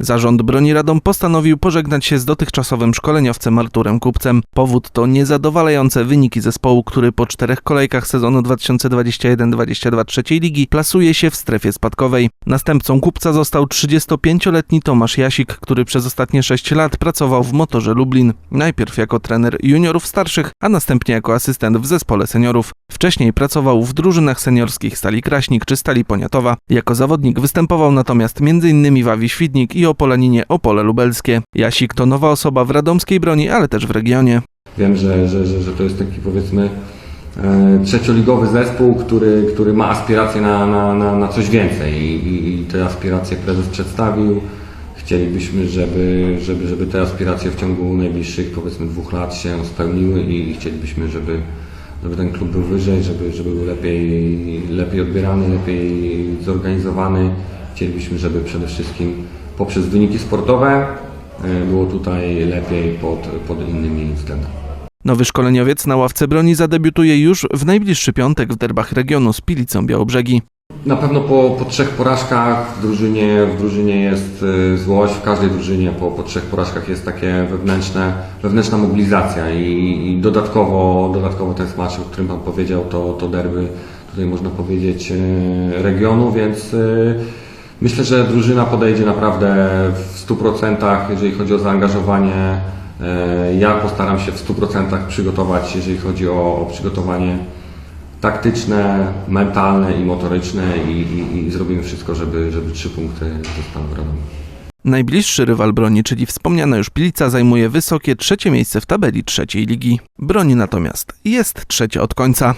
Zarząd Broni Radom postanowił pożegnać się z dotychczasowym szkoleniowcem Arturem Kupcem. Powód to niezadowalające wyniki zespołu, który po czterech kolejkach sezonu 2021-22 trzeciej ligi plasuje się w strefie spadkowej. Następcą Kupca został 35-letni Tomasz Jasik, który przez ostatnie 6 lat pracował w motorze Lublin. Najpierw jako trener juniorów starszych, a następnie jako asystent w zespole seniorów. Wcześniej pracował w drużynach seniorskich Stali Kraśnik czy Stali Poniatowa. Jako zawodnik występował natomiast m.in. w Awi Świdnik i Opolaninie Opole Lubelskie. Jasik to nowa osoba w radomskiej broni, ale też w regionie. Wiem, że, że, że, że to jest taki powiedzmy e, trzecioligowy zespół, który, który ma aspiracje na, na, na, na coś więcej i, i, te aspiracje prezes przedstawił. Chcielibyśmy, żeby, żeby, żeby te aspiracje w ciągu najbliższych powiedzmy dwóch lat się spełniły i chcielibyśmy, żeby, żeby ten klub był wyżej, żeby, żeby był lepiej, lepiej odbierany, lepiej zorganizowany. Chcielibyśmy, żeby przede wszystkim poprzez wyniki sportowe e, było tutaj lepiej pod, pod innymi względami. Nowy szkoleniowiec na ławce broni zadebiutuje już w najbliższy piątek w derbach regionu z Pilicą Białobrzegi. Na pewno po, po trzech porażkach w drużynie, w drużynie jest y, złość, w każdej drużynie po, po trzech porażkach jest takie wewnętrzne, wewnętrzna mobilizacja i, i dodatkowo, dodatkowo ten mecz, o którym Pan powiedział, to, to derby, tutaj można powiedzieć, y, regionu, więc myślę, że drużyna podejdzie naprawdę w 100%, jeżeli chodzi o zaangażowanie. Y, Ja postaram się w 100% przygotować, jeżeli chodzi o, o przygotowanie taktyczne, mentalne i motoryczne i, i, i zrobimy wszystko, żeby, żeby trzy punkty zostały w Radomiu. Najbliższy rywal broni, czyli wspomniana już Pilica, zajmuje wysokie trzecie miejsce w tabeli trzeciej ligi. Broni natomiast jest trzecia od końca.